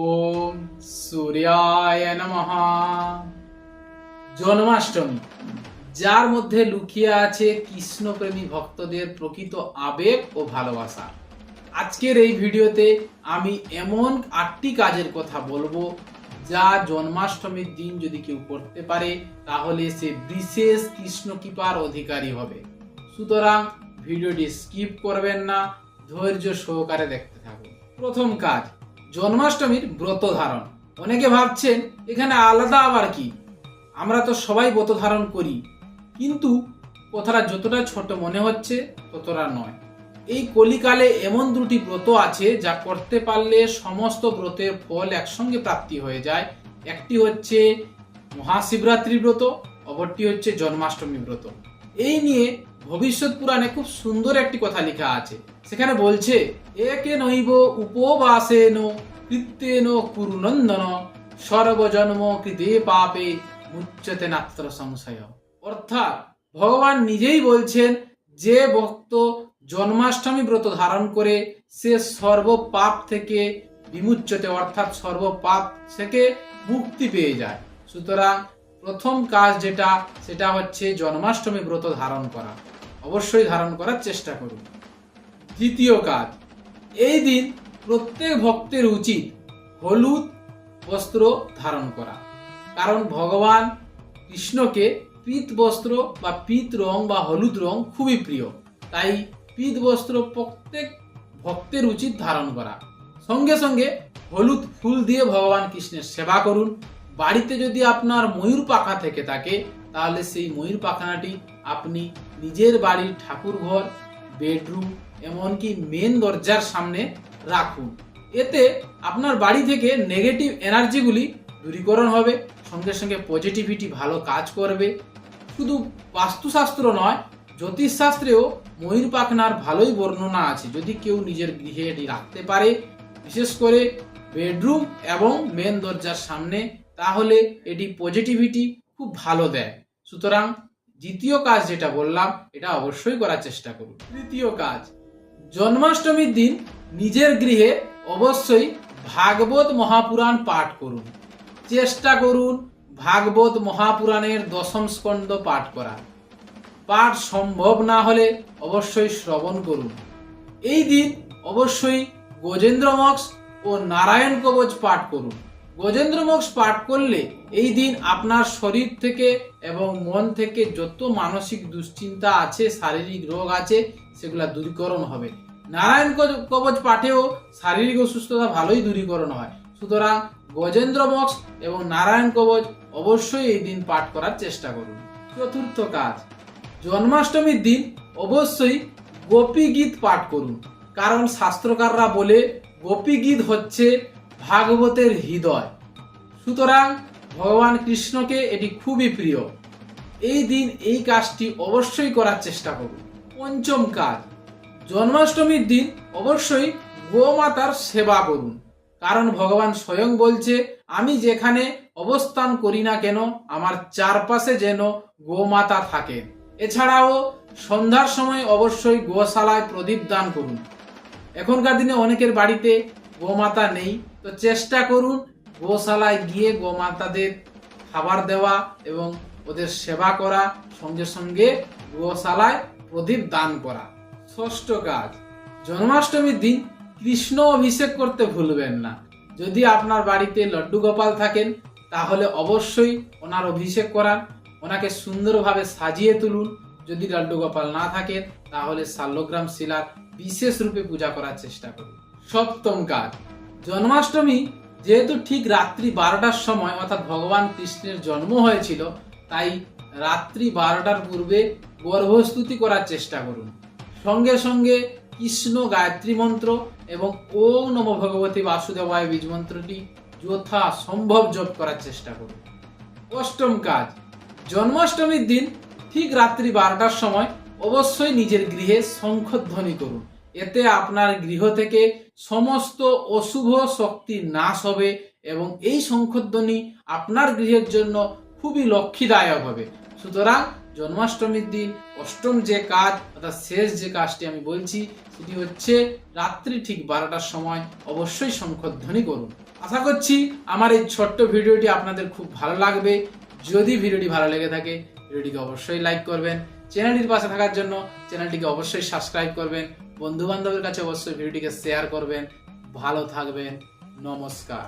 ওম সূর্যায় নমঃ। জন্মাষ্টমী, যার মধ্যে লুকিয়ে আছে কৃষ্ণপ্রেমী ভক্তদের প্রকৃত আবেগ ও ভালোবাসা। আজকের এই ভিডিওতে আমি এমন আটটি কাজের কথা বলব, যা জন্মাষ্টমীর দিন যদি কেউ করতে পারে, তাহলে সে বিশেষ কৃষ্ণ কৃপার অধিকারী হবে। সুতরাং ভিডিওটি স্কিপ করবেন না, ধৈর্য সহকারে দেখতে থাকুন। প্রথম কাজ জন্মাষ্টমীর ব্রত ধারণ। অনেকে ভাবছেন, এখানে আলাদা আবার কি? আমরা তো সবাই ব্রত ধারণ করি। কিন্তু কথাটা যতটা ছোট মনে হচ্ছে, ততটা নয়। এই কলিকালে এমন দুটি ব্রত আছে, যা করতে পারলে সমস্ত ব্রতের ফল একসঙ্গে প্রাপ্তি হয়ে যায়। একটি হচ্ছে মহাশিবরাত্রি ব্রত, অপরটি হচ্ছে জন্মাষ্টমী ব্রত। এই নিয়ে ভবিষ্যৎ পুরাণে খুব সুন্দর একটি কথা লেখা আছে। সেখানে বলছে, একে নৈব উপবাসেন কৃত্যেন কুরুনন্দন সর্বজন্ম কৃতে পাপে মুচ্যতে নাত্র সংশয়। অর্থাৎ ভগবান নিজেই বলছেন, যে ভক্ত জন্মাষ্টমী ব্রত ধারণ করে, সে সর্ব পাপ থেকে বিমুচ্যতে অর্থাৎ সর্ব পাপ থেকে মুক্তি পেয়ে যায়। সুতরাং প্রথম কাজ যেটা, সেটা হচ্ছে জন্মাষ্টমী ব্রত ধারণ করা। অবশ্যই ধারণ করার চেষ্টা করুন। দ্বিতীয় কাজ, এই দিন প্রত্যেক ভক্তের উচিত হলুদ বস্ত্র ধারণ করা। কারণ ভগবান কৃষ্ণকে পীত বস্ত্র বা পীত রং বা হলুদ রং খুবই প্রিয়। তাই পীত বস্ত্র প্রত্যেক ভক্তের উচিত ধারণ করা। সঙ্গে সঙ্গে হলুদ ফুল দিয়ে ভগবান কৃষ্ণের সেবা করুন। বাড়িতে যদি আপনার ময়ূর পাখা থেকে থাকে তাহলে সেই ময়ূর পাখানাটি আপনি নিজের বাড়ির ঠাকুর ঘর বেডরুম এমনকি মেন দরজার সামনে রাখুন। এতে আপনার বাড়ি থেকে নেগেটিভ এনার্জিগুলি দূরীকরণ হবে, সঙ্গে সঙ্গে পজিটিভিটি ভালো কাজ করবে। শুধু বাস্তুশাস্ত্র নয়, জ্যোতিষশাস্ত্রেও ময়ূর পাখনার ভালোই বর্ণনা আছে। যদি কেউ নিজের গৃহে এটি রাখতে পারে, বিশেষ করে বেডরুম এবং মেন দরজার সামনে, তাহলে এটি পজিটিভিটি খুব ভালো দেয়। সুতরাং দ্বিতীয় কাজ যেটা বললাম, এটা অবশ্যই করার চেষ্টা করুন। তৃতীয় কাজ, জন্মাষ্টমীর দিন নিজের গৃহে অবশ্যই ভাগবত মহাপুরাণ পাঠ করুন। চেষ্টা করুন ভাগবত মহাপুরাণের দশম স্কন্দ পাঠ করা পাঠ সম্ভব না হলে অবশ্যই শ্রবণ করুন। এই দিন অবশ্যই গজেন্দ্র মক্স ও নারায়ণ কবচ পাঠ করুন। গজেন্দ্র মোক্ষ পাঠ করলে এই দিন আপনার শরীর থেকে এবং মন থেকে যত মানসিক দুশ্চিন্তা আছে, শারীরিক রোগ আছে, সেগুলা দূরীকরণ হবে। নারায়ণ কবচ পাঠেও শারীরিক অসুস্থতা ভালোই দূরীকরণ হয়। সুতরাং গজেন্দ্র মোক্ষ এবং নারায়ণ কবচ অবশ্যই এই দিন পাঠ করার চেষ্টা করুন। চতুর্থ কাজ, জন্মাষ্টমীর দিন অবশ্যই গোপী গীত পাঠ করুন। কারণ শাস্ত্রকাররা বলে গোপী গীত হচ্ছে ভাগবতের হৃদয়। সুতরাং ভগবান কৃষ্ণকে এটি খুবই প্রিয়। এই দিন এই কাজটি অবশ্যই করার চেষ্টা করুন। পঞ্চম কাজ। জন্মাষ্টমীর দিন অবশ্যই গোমাতার সেবা করুন। কারণ ভগবান স্বয়ং বলছে, আমি যেখানে অবস্থান করি না কেন, আমার চারপাশে যেন গোমাতা থাকে। এছাড়াও সন্ধ্যার সময় অবশ্যই গোশালায় প্রদীপ দান করুন। এখনকার দিনে অনেকের বাড়িতে গোমাতা নেই। তো চেষ্টা করুন গোশালায় গিয়ে গোমাতাদের খাবার দেওয়া এবং ওদের সেবা করা, সঙ্গে সঙ্গে গোশালায় প্রদীপ দান করা। ষষ্ঠ কাজ, জন্মাষ্টমীর দিন কৃষ্ণ অভিষেক করতে ভুলবেন না। যদি আপনার বাড়িতে লড্ডু গোপাল থাকেন, তাহলে অবশ্যই ওনার অভিষেক করান। ওনাকে সুন্দরভাবে সাজিয়ে তুলুন। যদি লাড্ডু গোপাল না থাকেন তাহলে শাল্যগ্রাম শিলার বিশেষ রূপে পূজা করার চেষ্টা করুন। সপ্তম কাজ জন্মাষ্টমী যেহেতু ঠিক রাত্রি বারোটার সময়, অর্থাৎ ভগবান কৃষ্ণের জন্ম হয়েছিল, তাই রাত্রি বারোটার পূর্বে গর্ভস্তুতি করার চেষ্টা করুন। সঙ্গে সঙ্গে কৃষ্ণ গায়ত্রী মন্ত্র এবং ওম নম ভগবতী বাসুদেবায় বীজ মন্ত্রটি যথা সম্ভব জপ করার চেষ্টা করুন। অষ্টম কাজ, জন্মাষ্টমীর দিন ঠিক রাত্রি বারোটার সময় অবশ্যই নিজের গৃহে শঙ্খধ্বনি করুন। এতে আপনার গৃহ থেকে সমস্ত অশুভ শক্তি নাশ হবে এবং এই শঙ্খধ্বনি আপনার গৃহের জন্য খুবই লক্ষ্মীদায়ক হবে। সুতরাং জন্মাষ্টমীর দিন অষ্টম যে কাজ অর্থাৎ শেষ যে কাজটি আমি বলছি, সেটি হচ্ছে রাত্রি ঠিক বারোটার সময় অবশ্যই শঙ্খধ্বনি করুন। আশা করছি আমার এই ছোট্ট ভিডিওটি আপনাদের খুব ভালো লাগবে। যদি ভিডিওটি ভালো লেগে থাকে, ভিডিওটিকে অবশ্যই লাইক করবেন। চ্যানেলটির পাশে থাকার জন্য চ্যানেলটিকে অবশ্যই সাবস্ক্রাইব করবেন। বন্ধু বান্ধবের কাছে অবশ্যই ভিডিওটিকে শেয়ার করবেন। ভালো থাকবেন। নমস্কার।